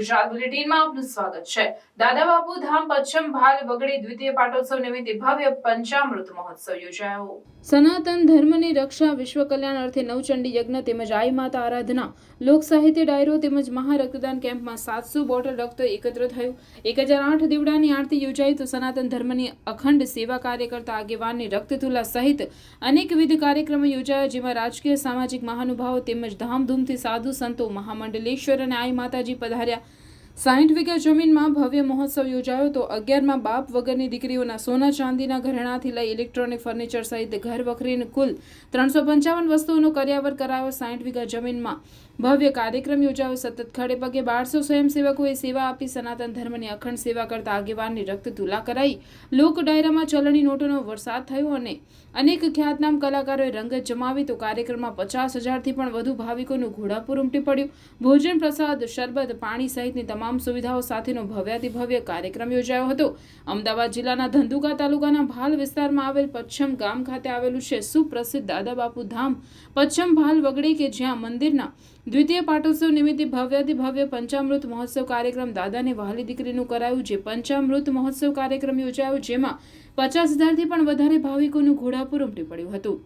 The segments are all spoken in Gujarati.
ગુજરાત બુલેટિનમાં આપનું સ્વાગત છે. દાદા બાપુ ધામ પશ્ચિમ ભાલ વગડી દ્વિતીય પાટોત્સવ નિમિત્તે ભવ્ય પંચામૃત મહોત્સવ યોજાયો. સનાતન ધર્મની રક્ષા વિશ્વ કલ્યાણ અર્થે નવચંડી યજ્ઞ તેમજ આઈ માતા આરાધના, લોક સાહિત્ય ડાયરો તેમજ મહા રક્તદાન કેમ્પમાં સાતસો બોટલ રક્ત એકત્ર થયું. એક હજાર આઠ દીવડાની આરતી યોજાઈ તો સનાતન ધર્મની અખંડ સેવા કાર્ય કરતા આગેવાનની રક્તતુલા સહિત અનેકવિધ કાર્યક્રમો યોજાયા, જેમાં રાજકીય, સામાજિક મહાનુભાવો તેમજ ધામધૂમથી સાધુ સંતો, મહામંડલેશ્વર અને આઈ માતાજી પધાર્યા. સાઠ વીઘા જમીનમાં ભવ્ય મહોત્સવ યોજાયો તો અગિયારમાં બાપ વગરની દીકરીઓના સોના ચાંદીના ઘરેણાથી લઈ ઇલેક્ટ્રોનિક ફર્નિચર સહિત ઘર વખરીને કુલ ત્રણસો પંચાવન વસ્તુઓનો કર્યાવર કરાયો સાઠ વીઘા જમીનમાં. ભવ્ય કાર્યક્રમ યોજાયો. સતત ખડે પગે બારસો સ્વયંસેવકોએ સેવા આપી સનાતન ધર્મની અખંડ સેવા કરતા આગેવાનની રક્ત તુલા કરાઈ. લોક ડાયરામાં ચલણી નોટોનો વરસાદ થયો અને અનેક ખ્યાતનામ કલાકારોએ રંગત જમાવી તો કાર્યક્રમમાં પચાસ હજારથી પણ વધુ ભાવિકોનું ઘોડાપુર ઉમટી પડ્યું. ભોજન પ્રસાદ, શરબત, પાણી સહિતની તમામ સુવિધાઓ સાથેનો ભવ્યાતિભવ્ય કાર્યક્રમ યોજાયો હતો. અમદાવાદ જિલ્લાના ધંધુકા તાલુકાના ભાલ વિસ્તારમાં આવેલ પચ્છમ ગામ ખાતે આવેલું છે સુપ્રસિદ્ધ દાદા બાપુ ધામ. પચ્છમ ભાલ વગડી કે જ્યાં મંદિરના દ્વિતીય પાટોત્સવ નિમિત્તે ભવ્યાતિ ભવ્ય પંચામૃત મહોત્સવ કાર્યક્રમ દાદાની વહાલી દીકરીનું કરાયું, જે પંચામૃત મહોત્સવ કાર્યક્રમ યોજાયો, જેમાં પચાસ હજારથી પણ વધારે ભાવિકોનું ઘોડાપુર ઉમટી પડ્યું હતું.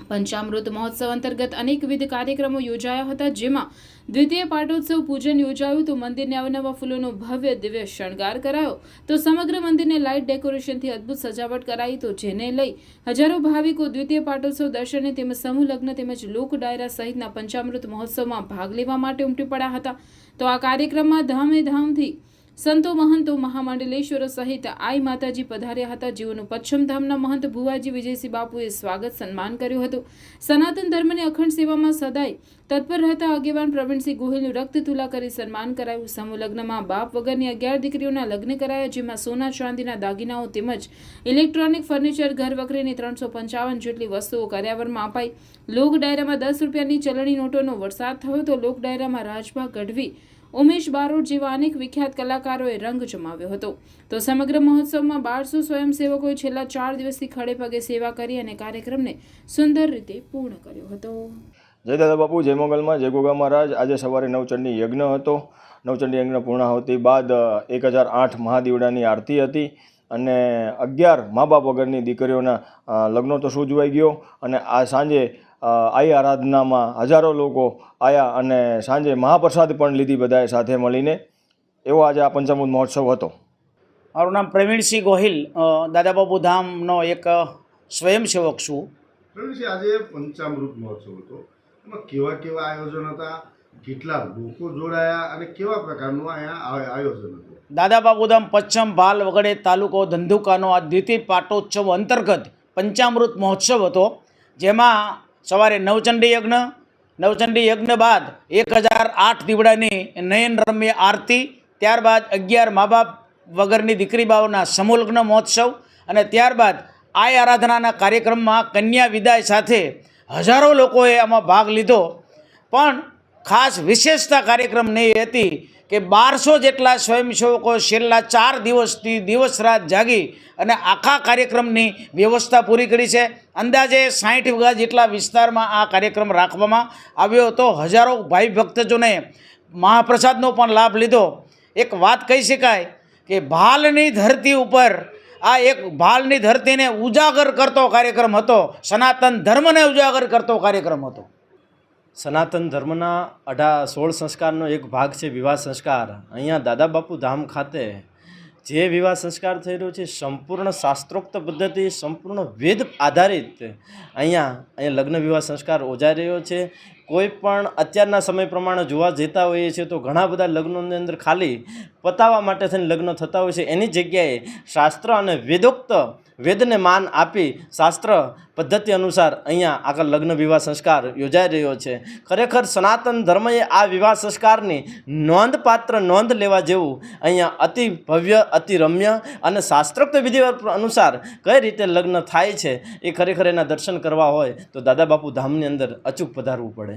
પંચામૃત મહોત્સવ અંતર્ગત અનેકવિધ કાર્યક્રમો યોજાયા હતા, જેમાં દ્વિતીય પાટોત્સવ પૂજન યોજાયું તો મંદિરને અવનવા ફૂલોનો ભવ્ય દિવ્ય શણગાર કરાયો તો સમગ્ર મંદિરને લાઇટ ડેકોરેશનથી અદ્ભુત સજાવટ કરાઈ તો જેને લઈ હજારો ભાવિકો દ્વિતીય પાટોત્સવ દર્શને તેમજ સમૂહ લગ્ન તેમજ લોક ડાયરા સહિતના પંચામૃત મહોત્સવમાં ભાગ લેવા માટે ઉમટી પડ્યા હતા. તો આ કાર્યક્રમમાં ધામે ધામથી સંતો મહંતો મહામંડલેશ્વર સહિત આઈ માતાજી પધાર્યા હતા. જેઓનું પશ્ચિમ ધામના મહંત ભુવાજી વિજયસિંહ બાપુએ સ્વાગત સન્માન કર્યું હતું. સનાતન ધર્મની અખંડ સેવામાં સદાય તત્પર રહેતા આગેવાન પ્રવીણસિંહ ગોહિલનું રક્ત તુલા કરી સન્માન કરાયું. સમૂહ લગ્નમાં બાપ વગરની અગિયાર દીકરીઓના લગ્ન કરાયા, જેમાં સોના, ચાંદીના દાગીનાઓ તેમજ ઇલેક્ટ્રોનિક ફર્નિચર, ઘર વખરીની ત્રણસો પંચાવન જેટલી વસ્તુઓ કર્યાવરમાં અપાઈ. લોક ડાયરામાં દસ રૂપિયાની ચલણી નોટોનો વરસાદ થયો તો લોક ડાયરામાં રાજભા ગઢવી ઉમેશ બારોટ જેવા અનેક વિખ્યાત કલાકારોએ રંગ જમાવ્યો હતો. તો સમગ્ર મહોત્સવમાં બારસો સ્વયંસેવકોએ છેલ્લા ચાર દિવસથી ખડે પગે સેવા કરી અને કાર્યક્રમને સુંદર રીતે પૂર્ણ કર્યો હતો. જય દાદા બાપુ, જય મોગલમાં, જય ગોગા મહારાજ. આજે સવારે નવચંડી યજ્ઞ હતો. નવચંડી યજ્ઞ પૂર્ણાહુતિ બાદ એક હજાર આઠ મહાદીવડાની આરતી હતી અને અગિયાર મા બાપ વગરની દીકરીઓના લગ્નો તો શું જોવાઈ ગયો અને આ સાંજે આઈ આરાધનામાં હજારો લોકો આવ્યા અને સાંજે મહાપ્રસાદ પણ લીધી બધાએ સાથે મળીને. એવો આજે આ પંચામૃત મહોત્સવ હતો. મારું નામ પ્રવીણસિંહ ગોહિલ. દાદાબાબુ ધામનો એક સ્વયંસેવક છું. પ્રવીણસિંહ આજે પંચામૃત મહોત્સવ હતો. એમાં કેવા કેવા આયોજન હતા? કેટલા લોકો જોડાયા અને કેવા પ્રકારનું અહીંયા આયોજન હતું? દાદાબાપુ ધામ પશ્ચિમ ભાલ વગડે તાલુકો ધંધુકાનો આ દ્વિતીય પાટોત્સવ અંતર્ગત પંચામૃત મહોત્સવ હતો. જેમાં સવારે નવચંડી યજ્ઞ નવચંડી યજ્ઞ બાદ એક હજાર આઠ દીવડાની નયન રમ્ય આરતી, ત્યારબાદ અગિયાર મા બાપ વગરની દીકરી બાઓના સમૂહલગ્ન મહોત્સવ અને ત્યારબાદ આ આરાધનાના કાર્યક્રમમાં કન્યા વિદાય સાથે હજારો લોકોએ આમાં ભાગ લીધો. પણ ખાસ વિશેષતા કાર્યક્રમની હતી કે બારસો જેટલા સ્વયંસેવકો છેલ્લા ચાર દિવસથી દિવસ રાત જાગી અને આખા કાર્યક્રમની વ્યવસ્થા પૂરી કરી છે. અંદાજે સાઠ વીઘા જેટલા વિસ્તારમાં આ કાર્યક્રમ રાખવામાં આવ્યો હતો. હજારો ભાઈ ભક્તજોને મહાપ્રસાદનો પણ લાભ લીધો. એક વાત કહી શકાય કે ભાલની ધરતી ઉપર આ એક ભાલની ધરતીને ઉજાગર કરતો કાર્યક્રમ હતો. સનાતન ધર્મને ઉજાગર કરતો કાર્યક્રમ હતો. સનાતન ધર્મના અઢા સોળ સંસ્કારનો એક ભાગ છે વિવાહ સંસ્કાર. અહીંયા દાદા બાપુ ધામ ખાતે જે વિવાહ સંસ્કાર થઈ રહ્યો છે, સંપૂર્ણ શાસ્ત્રોક્ત પદ્ધતિ, સંપૂર્ણ વેદ આધારિત અહીંયા અહીંયા લગ્ન વિવાહ સંસ્કાર ઓજાઈ રહ્યો છે. કોઈ પણ અત્યારના સમય પ્રમાણે જોવા જતા હોઈએ છીએ તો ઘણા બધા લગ્નોની અંદર ખાલી પતાવવા માટે થઈને લગ્ન થતા હોય છે. એની જગ્યાએ શાસ્ત્ર અને વેદોક્ત વેદને માન આપી શાસ્ત્ર પદ્ધતિ અનુસાર અહીંયા આગળ લગ્ન વિવાહ સંસ્કાર યોજાઈ રહ્યો છે. ખરેખર સનાતન ધર્મએ આ વિવાહ સંસ્કારની નોંધપાત્ર નોંધ લેવા જેવું અહીંયા અતિ ભવ્ય, અતિ રમ્ય અને શાસ્ત્રોક્ત વિધિ અનુસાર કઈ રીતે લગ્ન થાય છે એ ખરેખર એના દર્શન કરવા હોય તો દાદા બાપુ ધામની અંદર અચૂક પધારવું પડે.